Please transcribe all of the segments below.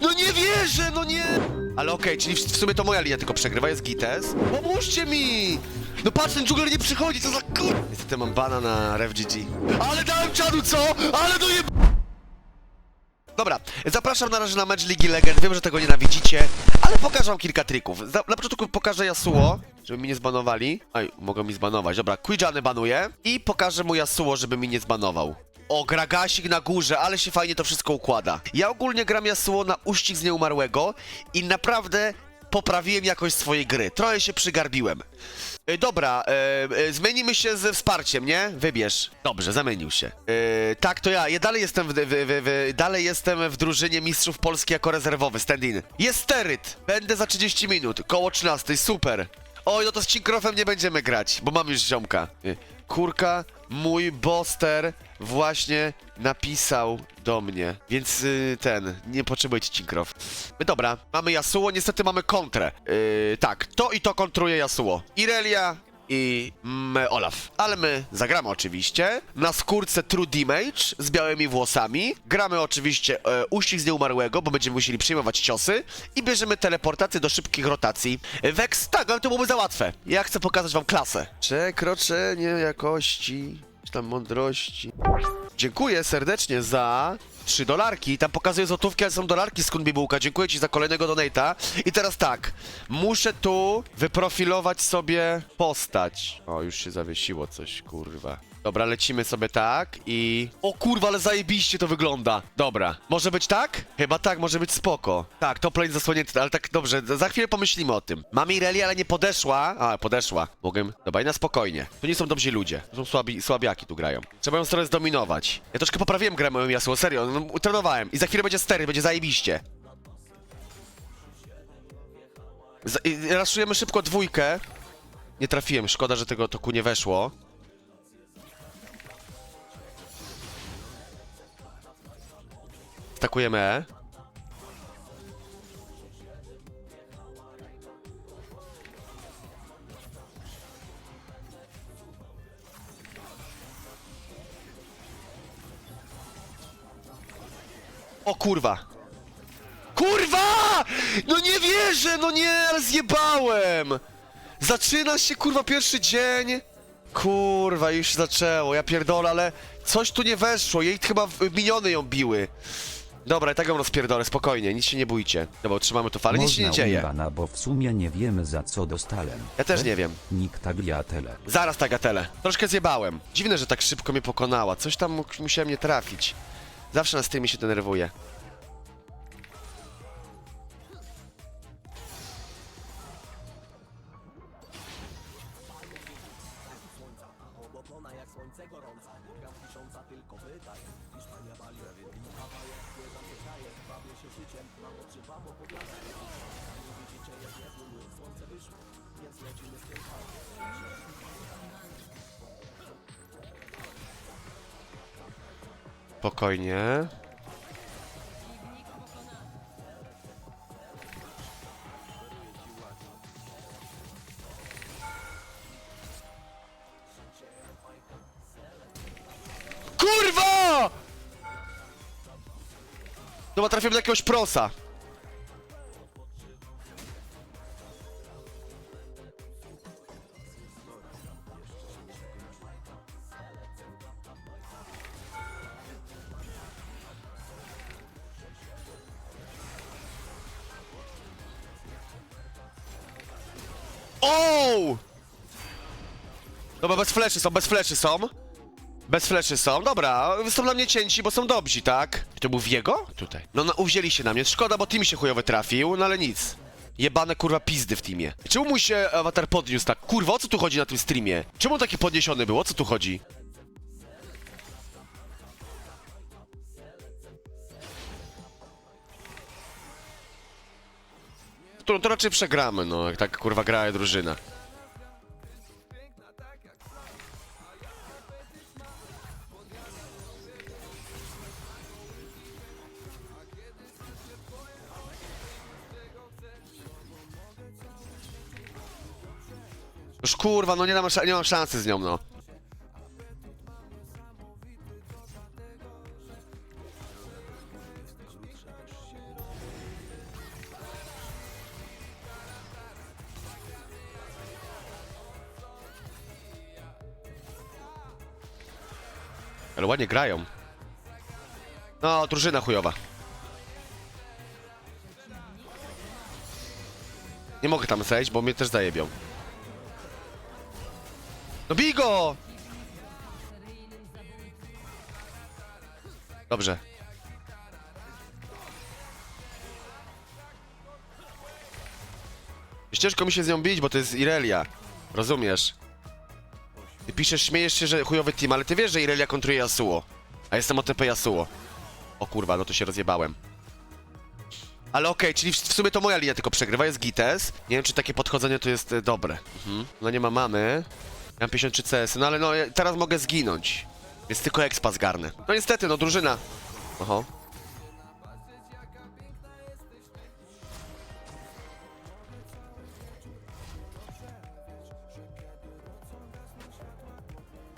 No nie wierzę, no nie! Ale okej, czyli w, w sumie to moja linia tylko przegrywa, jest Gites. Pomóżcie mi! No patrz, ten dżungler nie przychodzi, co za kur... Niestety mam bana na RefGG. Ale dałem czadu, co? Ale do je... Dobra, zapraszam na razie na mecz Ligi Legend. Wiem, że tego nienawidzicie, ale pokażę wam kilka trików. Za, na początku pokażę Yasuo, żeby mi nie zbanowali. Aj, mogą mi zbanować. Dobra, Quijany banuję i pokażę mu Yasuo, żeby mi nie zbanował. O, Gragasik na górze, ale się fajnie to wszystko układa. Ja ogólnie gram Yasuo na uścisk z nieumarłego i naprawdę poprawiłem jakość swojej gry. Trochę się przygarbiłem. E, Dobra, e, e, zmienimy się ze wsparciem, nie? Wybierz. Dobrze, zamienił się. E, tak, to ja. Ja dalej jestem w, w, w, w, dalej jestem w drużynie Mistrzów Polski jako rezerwowy, stand-in. Jest steryt! Będę za 30 minut, koło 13, super. Oj, no to z Cinkrofem nie będziemy grać, bo mam już ziomka. E, Kurka, mój boster właśnie napisał do mnie, więc y, ten, nie potrzebujecie Cinkrof. Dobra, mamy Yasuo, niestety mamy kontrę. Yy, tak, to i to kontruje Yasuo. Irelia i mm, Olaf. Ale my zagramy oczywiście na skórce True Damage z białymi włosami. Gramy oczywiście e, uścisk z nieumarłego, bo będziemy musieli przyjmować ciosy. I bierzemy teleportację do szybkich rotacji. Vex, tak, ale to byłoby za łatwe. Ja chcę pokazać wam klasę. Przekroczenie jakości, czy tam mądrości. Dziękuję serdecznie za 3 dolarki. Tam pokazuję złotówki, ale są dolarki z Kunbibułka. Dziękuję ci za kolejnego donata. I teraz tak, muszę tu wyprofilować sobie postać. O, już się zawiesiło coś, kurwa. Dobra, lecimy sobie tak i... O kurwa, ale zajebiście to wygląda. Dobra, może być tak? Chyba tak, może być spoko. Tak, top lane zasłonięty, ale tak dobrze, za chwilę pomyślimy o tym. Mamy Irelia, ale nie podeszła. A, podeszła. Mogę... Dobra, i na spokojnie. Tu nie są dobrzy ludzie. To są słabi, słabiaki tu grają. Trzeba ją trochę zdominować. Ja troszkę poprawiłem grę moją Yasuo, serio. No, utrenowałem. I za chwilę będzie stery, będzie zajebiście. Z- Raszujemy szybko dwójkę. Nie trafiłem, szkoda, że tego toku nie weszło. Stakujemy E. O kurwa! Kurwa! No nie wierzę, no nie, ale zjebałem! Zaczyna się kurwa pierwszy dzień. Kurwa, już się zaczęło, ja pierdolę, ale coś tu nie weszło, jej chyba w- miniony ją biły. Dobra, i tak ją rozpierdolę, spokojnie, nic się nie bójcie. Dobra, trzymamy tu falę, nic się nie dzieje. Umbana, bo w sumie nie wiemy za co dostałem. Ja też nie wiem. Nikt tagliatele. Zaraz tagatele. Troszkę zjebałem. Dziwne, że tak szybko mnie pokonała. Coś tam musiałem nie trafić. Zawsze na streamie się denerwuję. Spokojnie. Kurwa! Dobra, trafiłem do jakiegoś prosa. Fleszy są, bez fleszy są. Bez fleszy są, dobra, są dla mnie cięci, bo są dobrzy, tak? To był Wiego? Tutaj. No, no uwzięli się na mnie, szkoda, bo team się chujowy trafił, no ale nic. Jebane kurwa pizdy w teamie. Czemu mu się awatar podniósł tak? Kurwa, o co tu chodzi na tym streamie? Czemu taki podniesiony był? O co tu chodzi? To, to raczej przegramy, no, jak tak kurwa gra drużyna. Już kurwa, no nie, dam, nie mam szansy z nią, no. Ale ładnie grają. No, drużyna chujowa. Nie mogę tam zejść, bo mnie też zajebią. No bij go! Dobrze. Ciężko mi się z nią bić, bo to jest Irelia. Rozumiesz? Ty piszesz, śmiejesz się, że chujowy team, ale ty wiesz, że Irelia kontruje Yasuo. A jestem OTP Yasuo. O kurwa, no to się rozjebałem. Ale okej, czyli w, w sumie to moja linia tylko przegrywa, jest Gites. Nie wiem, czy takie podchodzenie to jest e, dobre. Mhm. No nie ma mamy. Ja mam 53 CS, no ale no ja teraz mogę zginąć. Więc tylko expa zgarnę. No niestety, no drużyna. Oho.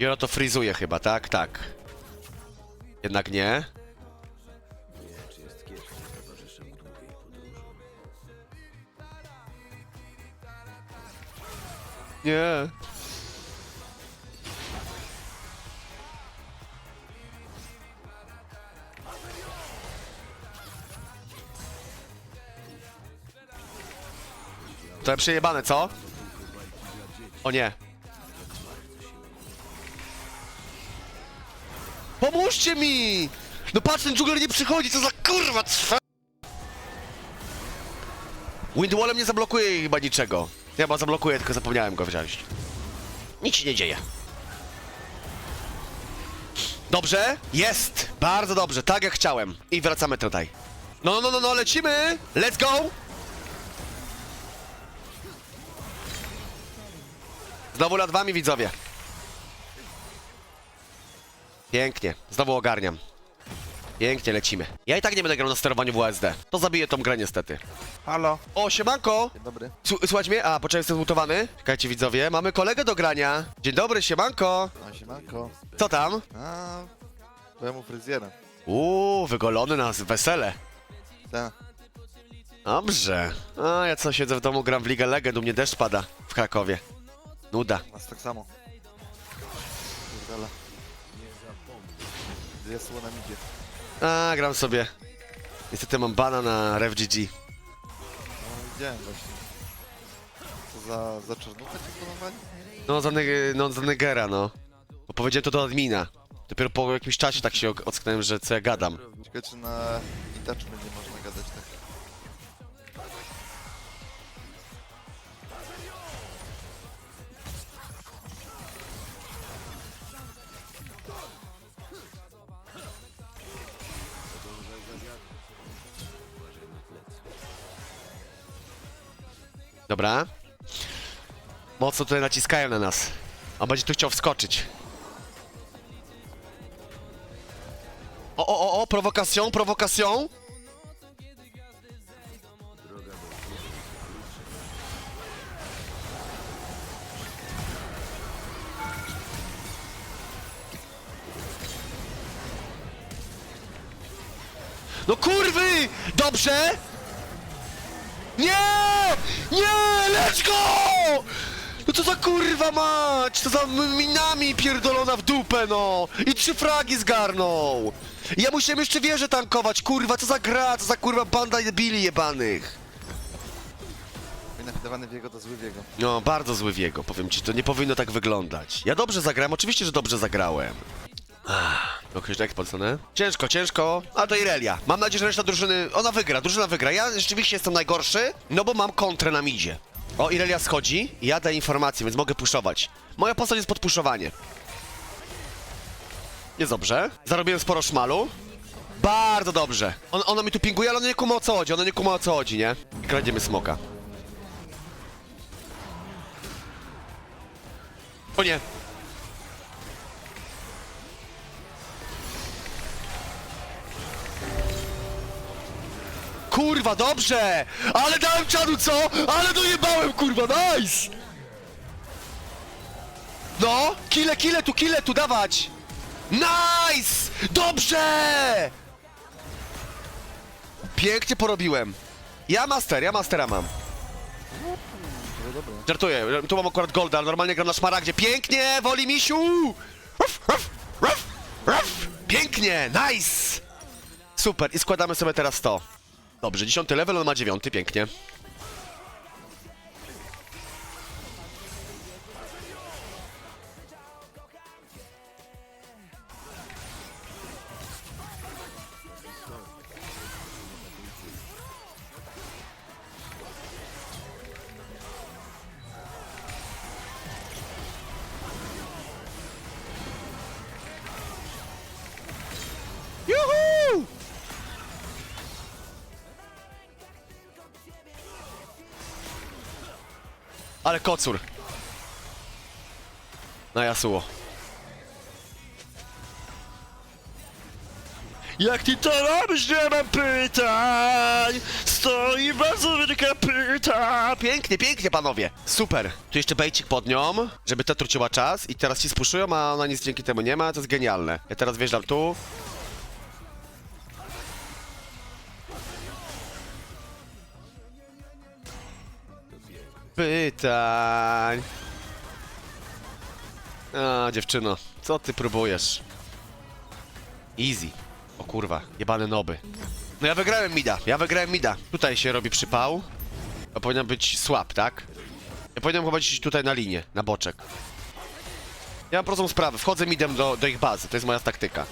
Joro to frizuje chyba, tak? Tak. Jednak nie. Nie. To przejebane, co? O nie. Pomóżcie mi! No patrz, ten dżungler nie przychodzi, co za kurwa trwa... Windwallem nie zablokuje chyba niczego. Ja chyba zablokuję, tylko zapomniałem go wziąć. Nic się nie dzieje. Dobrze? Jest! Bardzo dobrze, tak jak chciałem. I wracamy tutaj. No, no, no, no, lecimy! Let's go! Znowu nad wami, widzowie. Pięknie, znowu ogarniam. Pięknie lecimy. Ja i tak nie będę grał na sterowaniu WSD. To zabije tą grę niestety. Halo, O, siemanko! dzień dobry. Słu- Słuchaj mnie? A, poczekaj, jestem zmutowany. Czekajcie widzowie, mamy kolegę do grania. Dzień dobry, siemanko. No siemanko. Co tam? A, byłem u fryzjera. Uuu, wygolony na wesele. Tak. Dobrze. A, ja co, siedzę w domu, gram w Ligę Legend, u mnie deszcz pada w Krakowie. Nuda. Nas tak samo. Kurdala. Dwie słona idzie. A, gram sobie. Niestety mam bana na RevGG. No widziałem właśnie. Co za, za czarnuchę cię planowali? No, za, neg- no, za Negera, no. Bo powiedziałem to do admina. Dopiero po jakimś czasie tak się ok- ocknąłem, że co ja gadam. Ciekawe czy na Itaczu będzie można Dobra. Mocno tutaj naciskają na nas. On będzie tu chciał wskoczyć. O, o, o, o, prowokacją, prowokacją. No kurwy! Dobrze! Nie! Nie! Let's go! No co za kurwa mać! Co za minami pierdolona w dupę, no! I trzy fragi zgarnął! I Ja musiałem jeszcze wieżę tankować, kurwa, co za gra, co za kurwa banda debili jebanych! Wynafidowany Wiego to zły Wiego. No, bardzo zły wiego, powiem ci, to nie powinno tak wyglądać. Ja dobrze zagrałem, oczywiście, że dobrze zagrałem. Ah, Okej, jak podstanę? Ciężko, ciężko, a to Irelia. Mam nadzieję, że reszta drużyny, ona wygra, drużyna wygra. Ja rzeczywiście jestem najgorszy, no bo mam kontrę na midzie. O, Irelia schodzi, ja daję informację, więc mogę puszować. Moja postać jest pod puszowanie. Jest dobrze. Zarobiłem sporo szmalu. Bardzo dobrze. On, ona mi tu pinguje, ale ona nie kuma o co chodzi, ona nie kuma o co chodzi, nie? I kładziemy smoka. O nie. Kurwa, dobrze! Ale dałem czadu, co? Ale dojebałem, kurwa, nice! No, kile, kile tu, kile tu, dawać! Nice! Dobrze! Pięknie porobiłem. Ja master, ja mastera mam. Żartuję, tu mam akurat golda, ale normalnie gram na szmaragdzie. Pięknie, woli misiu! Pięknie, nice! Super, i składamy sobie teraz to. Dobrze, dziesiąty level, on ma dziewiąty, pięknie. Ale kocur. Na Yasuo. Jak ty to robisz, nie mam pytań! Stoi bardzo wielka pyta! Pięknie, pięknie, panowie! Super! Tu jeszcze bejcik pod nią, żeby ta truciła czas i teraz ci spuszują, a ona nic dzięki temu nie ma, to jest genialne. Ja teraz wjeżdżam tu, Pytań. A, dziewczyno, co ty próbujesz? Easy. O kurwa, jebane noby. No ja wygrałem mida, ja wygrałem mida. Tutaj się robi przypał. To powinien być słab, tak? Ja powinienem chyba iść tutaj na linię, na boczek. Ja mam prostą sprawę, wchodzę midem do, do ich bazy, to jest moja taktyka.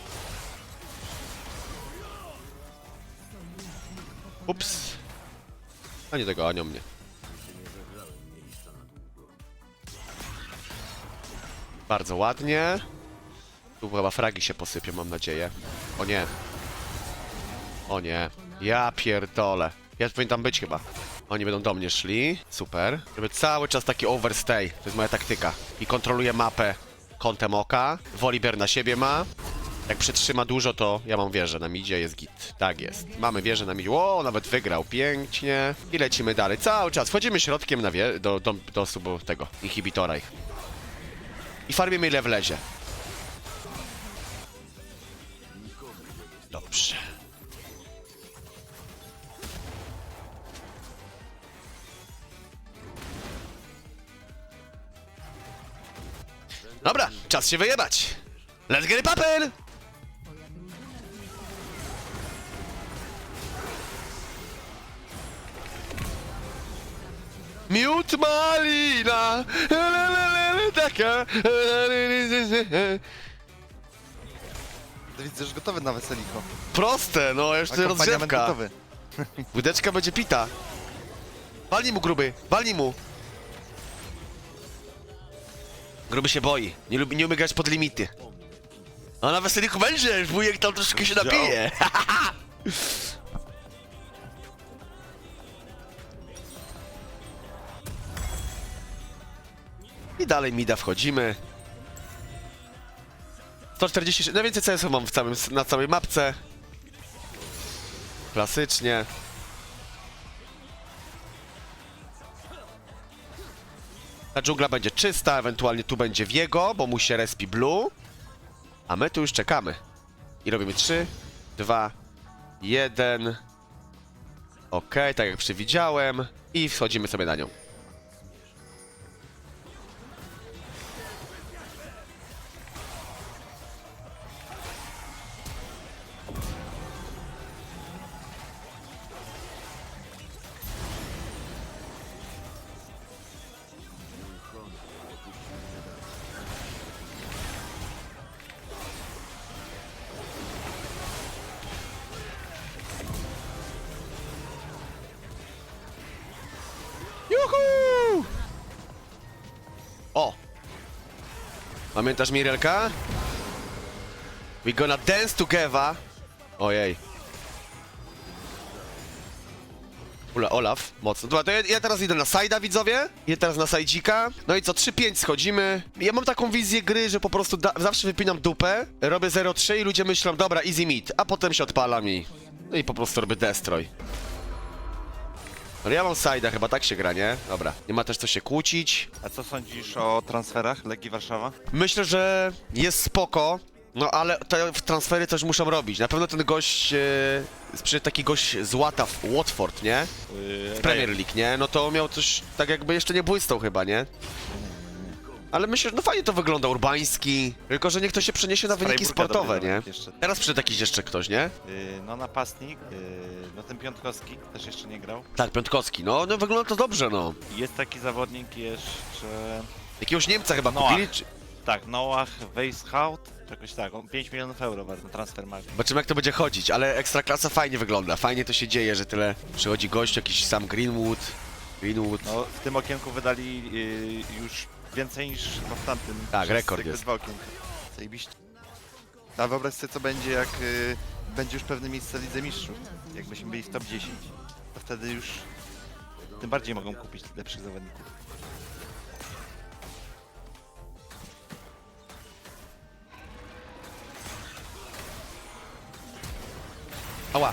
Ups. A nie dogonią mnie. Bardzo ładnie. Tu chyba fragi się posypią, mam nadzieję. O nie. O nie. Ja pierdolę. Ja powinien tam być chyba. Oni będą do mnie szli. Super. Żeby cały czas taki overstay. To jest moja taktyka. I kontroluję mapę kątem oka. Woliber na siebie ma. Jak przytrzyma dużo, to ja mam wieżę na midzie, jest git. Tak jest. Mamy wieżę na midzie. O, nawet wygrał. Pięknie. I lecimy dalej. Cały czas. Wchodzimy środkiem na wie do, do, do subu tego inhibitora ich. I farmimy ile wlezie. Dobrze. Dobra, czas się wyjebać. Let's get poppin'! Miód malina, taka. Widzę, że gotowy na weseliko. Proste, no jeszcze Akompaniament rozgrzewka. gotowy. Będzie pita. Walnij mu gruby, walnij mu. Gruby się boi, nie, lubi, nie umie grać pod limity. A na weseliku będzie, wujek tam troszkę się napije. I dalej mida wchodzimy. 146, najwięcej CS mam w całym, na całej mapce. Klasycznie. Ta dżungla będzie czysta, ewentualnie tu będzie Viego, bo mu się respi blue. A my tu już czekamy. I robimy 3, 2, 1. Okej, tak jak przewidziałem. I wchodzimy sobie na nią. Pamiętasz Mirelka? We gonna dance together. Ojej. Ula, Olaf, mocno. Dobra, to ja, ja teraz idę na sajda, widzowie. Idę teraz na sajdzika. No i co, 3-5 schodzimy. Ja mam taką wizję gry, że po prostu zawsze wypinam dupę, robię 0-3 i ludzie myślą, dobra, easy meet, a potem się odpalam i... No i po prostu robię destroy. Ale ja mam sajda, chyba tak się gra, nie? Dobra, nie ma też co się kłócić. A co sądzisz o transferach Legii Warszawa? Myślę, że jest spoko, no ale te transfery coś muszą robić. Na pewno ten gość, sprzedaż taki gość z Łata, Watford, nie? W Premier League, nie? No to miał coś, tak jakby jeszcze nie błysnął chyba, nie? Ale myślę, że no fajnie to wygląda, urbański. Tylko, że niech to się przeniesie na wyniki Freiburga sportowe, dobry nie? jeszcze. Teraz przyszedł jakiś jeszcze ktoś, nie? Yy, no napastnik, yy, no ten Piątkowski też jeszcze nie grał. Tak, Piątkowski. No, no wygląda to dobrze, no. Jest taki zawodnik jeszcze... Jakiegoś Niemca chyba Noah. kupili, czy... Tak, Noah Weishout, jakoś tak, on 5 milionów euro wart na transfermarkt. Zobaczymy jak to będzie chodzić, ale Ekstraklasa fajnie wygląda. Fajnie to się dzieje, że tyle przychodzi gość, jakiś sam Greenwood. Greenwood. No w tym okienku wydali yy, już więcej niż chyba w tamtym. Tak, Przez rekord jakby jest. Dwa okienka. Zajebiście. A wyobraź sobie co będzie jak yy, będzie już pewne miejsce w Lidze Mistrzów. Jakbyśmy byli w top 10. To wtedy już tym bardziej mogą kupić lepszych zawodników. Ała.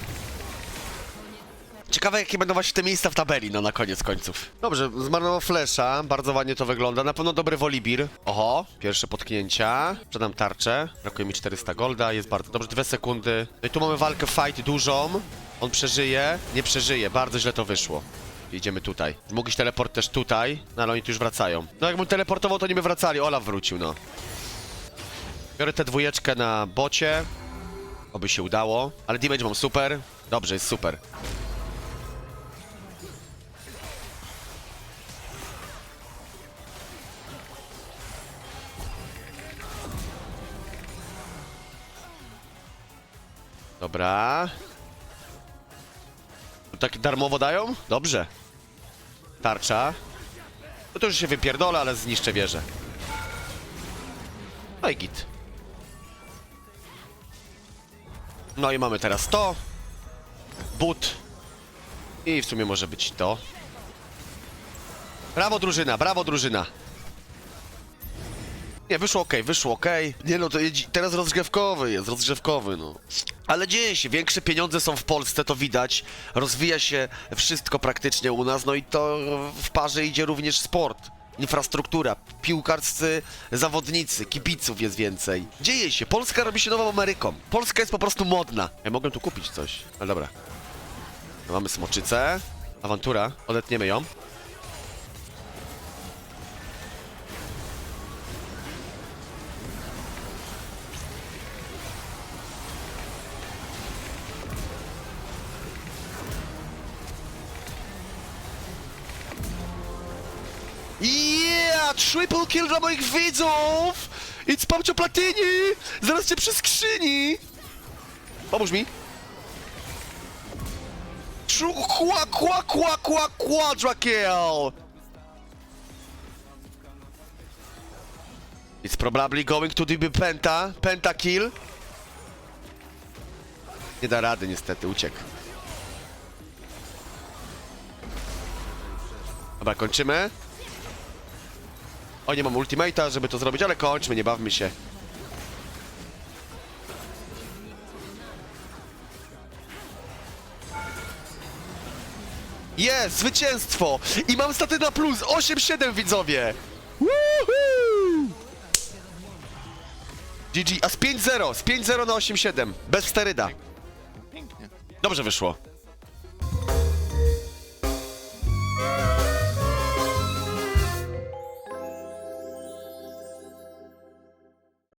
Ciekawe jakie będą właśnie te miejsca w tabeli, no na koniec końców. Dobrze, zmarnował flesza, bardzo ładnie to wygląda, na pewno dobry wolibir. Oho, pierwsze potknięcia, sprzedam tarczę, brakuje mi 400 golda, jest bardzo dobrze, dwie sekundy. No i tu mamy walkę fight dużą, on przeżyje, nie przeżyje, bardzo źle to wyszło. Idziemy tutaj. Mógł iść teleport też tutaj, no ale oni tu już wracają. No jakbym teleportował, to nie by wracali, Olaf wrócił, no. Biorę tę dwójeczkę na bocie, Oby się udało. Ale damage mam super. Dobrze, jest super. Dobra. Tak darmowo dają? Dobrze. Tarcza. No to już się wypierdolę, ale zniszczę wieżę. No i git. No i mamy teraz to. But. I w sumie może być to. Brawo drużyna, brawo drużyna. Nie, wyszło ok, wyszło ok. Nie no, to jedzi- teraz rozgrzewkowy jest, rozgrzewkowy, no. Ale dzieje się, większe pieniądze są w Polsce, to widać. Rozwija się wszystko praktycznie u nas, no i to w parze idzie również sport. Infrastruktura, piłkarscy zawodnicy, kibiców jest więcej. Dzieje się, Polska robi się nową Ameryką. Polska jest po prostu modna. Ja mogłem tu kupić coś, ale dobra. Mamy smoczycę. Awantura, odetniemy ją. Yeah! Triple kill dla moich widzów! It's Pamcio Platini! Zaraz cię przy skrzyni! Pomóż mi! Kła, kła, kła, kła, quadra kill! It's probably going to be penta, penta kill. Nie da rady niestety, uciekł. Dobra, kończymy. O, nie mam ultimate'a, żeby to zrobić, ale kończmy, nie bawmy się. Jest, zwycięstwo! I mam staty na plus, 8-7 widzowie! Woohoo! GG, a z 5-0, z 5-0 na 8-7, bez steryda. Pięknie. Dobrze wyszło.